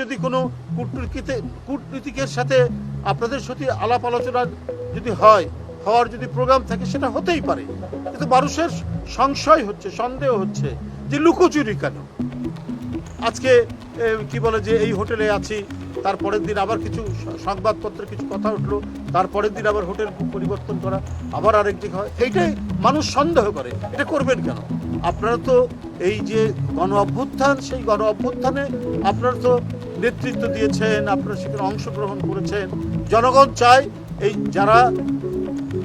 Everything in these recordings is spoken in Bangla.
যদি কোনো কূটনীতিতে, কূটনীতিকের সাথে আপনাদের সাথে আলাপ আলোচনা যদি হয়, হওয়ার যদি প্রোগ্রাম থাকে, সেটা হতেই পারে। কিন্তু মানুষের সংশয় হচ্ছে, সন্দেহ হচ্ছে যে লুকোচুরি কেন? আজকে কি বলে যে এই হোটেলে আছি, তারপরের দিন আবার কিছু সংবাদপত্রে কিছু কথা উঠল, তারপরের দিন আবার হোটেল পরিবর্তন করা, আবার আরেক দিকে হয়, এইটাই মানুষ সন্দেহ করে, এটা করবেন কেন? আপনারা তো এই যে গণ অভ্যুত্থান, সেই গণ অভ্যুত্থানে আপনারা তো নেতৃত্ব দিয়েছেন, আপনারা সেখানে অংশগ্রহণ করেছেন। জনগণ চায় এই যারা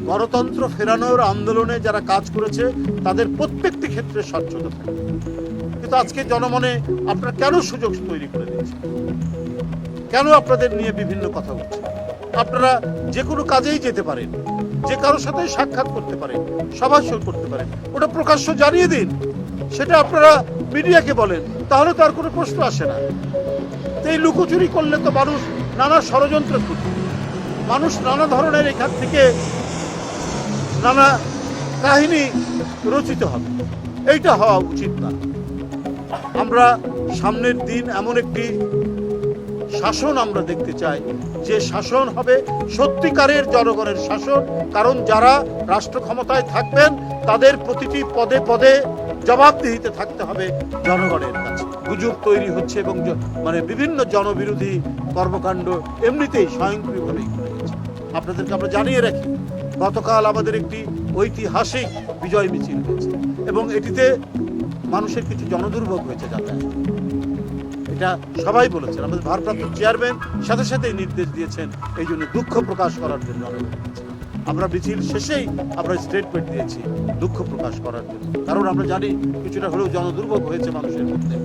গণতন্ত্র ফেরানোর আন্দোলনে যারা কাজ করেছে, তাদের প্রত্যেকটি ক্ষেত্রে স্বচ্ছতা থাকে। কিন্তু আজকে জনমনে আপনারা কেন সুযোগ তৈরি করে দিয়েছেন? কেন আপনাদের নিয়ে বিভিন্ন কথা উঠছে আপনারা যে কোনো কাজেই যেতে পারেন, যে কারোর সাথে সাক্ষাৎ করতে পারেন সভা করতে পারেন, ওটা প্রকাশ্য জানিয়ে দিন। সেটা আপনারা মিডিয়াকে বলেন, তাহলে তো আর কোনো প্রশ্ন আসে না। এই লুকোচুরি করলে তো মানুষ নানা ষড়যন্ত্র করবে। মানুষ নানা ধরনের এখান থেকে নানা কাহিনী রচিত হবে। এইটা হওয়া উচিত না। আমরা সামনের দিন এমন একটি শাসন আমরা দেখতে চাই। যে শাসন হবে সত্যিকারের জনগণের শাসন। কারণ যারা রাষ্ট্র ক্ষমতায় থাকবেন, তাদের প্রতিটি পদে পদে জবাবদিহিতে থাকতে হবে জনগণের কাছে। গুজব তৈরি হচ্ছে এবং মানে বিভিন্ন জনবিরোধী কর্মকাণ্ড এমনিতেই স্বয়ংক্রিয়ভাবেই করে গেছে আপনাদেরকে আমরা জানিয়ে রাখি, গতকাল আমাদের একটি ঐতিহাসিক বিজয় মিছিল হয়েছে এবং এটিতে মানুষের কিছু জনদুর্ভোগ হয়েছে যাতায়াত। এটা সবাই বলেছেন, আমাদের ভারপ্রাপ্ত চেয়ারম্যান সাথে সাথেই নির্দেশ দিয়েছেন, এই জন্য দুঃখ প্রকাশ করার জন্য কাছে। আমরা মিছিল শেষেই আমরা স্টেটমেন্ট দিয়েছি, দুঃখ প্রকাশ করার জন্য। কারণ আমরা জানি কিছুটা হলেও জনদুর্ভোগ হয়েছে মানুষের মধ্যে।